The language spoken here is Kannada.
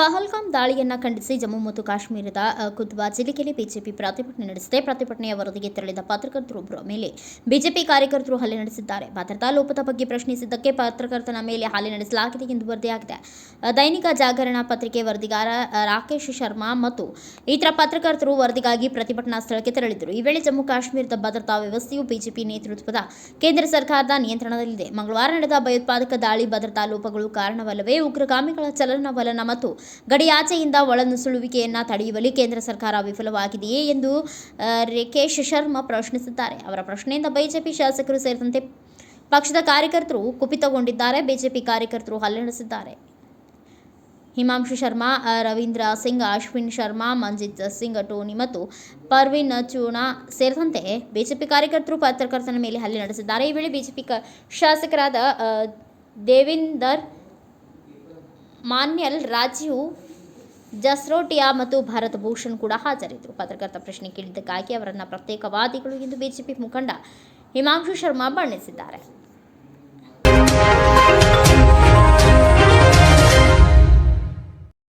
ಪಹಲ್ಗಾಮ್ ದಾಳಿಯನ್ನ ಖಂಡಿಸಿ ಜಮ್ಮು ಮತ್ತು ಕಾಶ್ಮೀರದ ಕುದ್ವಾ ಜಿಲ್ಲೆಯಲ್ಲಿ ಬಿಜೆಪಿ ಪ್ರತಿಭಟನೆ ನಡೆಸಿದೆ. ಪ್ರತಿಭಟನೆಯ ವರದಿಗೆ ತೆರಳಿದ ಪತ್ರಕರ್ತರೊಬ್ಬರ ಮೇಲೆ ಬಿಜೆಪಿ ಕಾರ್ಯಕರ್ತರು ಹಲ್ಲೆ ನಡೆಸಿದ್ದಾರೆ. ಭದ್ರತಾ ಲೋಪದ ಬಗ್ಗೆ ಪ್ರಶ್ನಿಸಿದ್ದಕ್ಕೆ ಪತ್ರಕರ್ತನ ಮೇಲೆ ಹಲ್ಲೆ ನಡೆಸಲಾಗಿದೆ ಎಂದು ವರದಿಯಾಗಿದೆ. ದೈನಿಕ ಜಾಗರಣ ಪತ್ರಿಕೆ ವರದಿಗಾರ ರಾಕೇಶ್ ಶರ್ಮಾ ಮತ್ತು ಇತರ ಪತ್ರಕರ್ತರು ವರದಿಗಾಗಿ ಪ್ರತಿಭಟನಾ ಸ್ಥಳಕ್ಕೆ ತೆರಳಿದರು ಈ ವೇಳೆ ಜಮ್ಮು ಕಾಶ್ಮೀರದ ಭದ್ರತಾ ವ್ಯವಸ್ಥೆಯು ಬಿಜೆಪಿ ನೇತೃತ್ವದ ಕೇಂದ್ರ ಸರ್ಕಾರದ ನಿಯಂತ್ರಣದಲ್ಲಿದೆ. ಮಂಗಳವಾರ ನಡೆದ ಭಯೋತ್ಪಾದಕ ದಾಳಿ ಭದ್ರತಾ ಲೋಪಗಳು ಕಾರಣವಲ್ಲವೇ ಉಗ್ರಗಾಮಿಗಳ ಚಲನವಲನ ಮತ್ತು ಗಡಿಯಾಚೆಯಿಂದ ಒಳನುಸುಳುವಿಕೆಯನ್ನು ತಡೆಯುವಲ್ಲಿ ಕೇಂದ್ರ ಸರ್ಕಾರ ವಿಫಲವಾಗಿದೆಯೇ ಎಂದು ರೇಖೇಶ್ ಶರ್ಮಾ ಪ್ರಶ್ನಿಸಿದ್ದಾರೆ ಅವರ ಪ್ರಶ್ನೆಯಿಂದ ಬಿಜೆಪಿ ಶಾಸಕರು ಸೇರಿದಂತೆ ಪಕ್ಷದ ಕಾರ್ಯಕರ್ತರು ಕುಪಿತಗೊಂಡಿದ್ದಾರೆ. ಬಿಜೆಪಿ ಕಾರ್ಯಕರ್ತರು ಹಲ್ಲೆ ನಡೆಸಿದ್ದಾರೆ ಹಿಮಾಂಶು ಶರ್ಮಾ ರವೀಂದ್ರ ಸಿಂಗ್, ಅಶ್ವಿನ್ ಶರ್ಮಾ, ಮಂಜಿತ್ ಸಿಂಗ್, ಟೋನಿ ಮತ್ತು ಪರ್ವಿನ್ ಚೂನಾ ಸೇರಿದಂತೆ ಬಿಜೆಪಿ ಕಾರ್ಯಕರ್ತರು ಪತ್ರಕರ್ತನ ಮೇಲೆ ಹಲ್ಲೆ ನಡೆಸಿದ್ದಾರೆ. ಈ ವೇಳೆ ಬಿಜೆಪಿ ಶಾಸಕರಾದ ದೇವಿಂದರ್ ಮಾನ್ಯಲ್, ರಾಜೀವ್, ಜಸ್ರೋಟಿಯಾ ಮತ್ತು ಭಾರತ್ ಭೂಷಣ್ ಕೂಡ ಹಾಜರಿದ್ದರು. ಪತ್ರಕರ್ತ ಪ್ರಶ್ನೆ ಕೇಳಿದ್ದಕ್ಕಾಗಿ ಅವರನ್ನು ಪ್ರತ್ಯೇಕವಾದಿಗಳು ಎಂದು ಬಿಜೆಪಿ ಮುಖಂಡ ಹಿಮಾಂಶು ಶರ್ಮಾ ಬಣ್ಣಿಸಿದ್ದಾರೆ.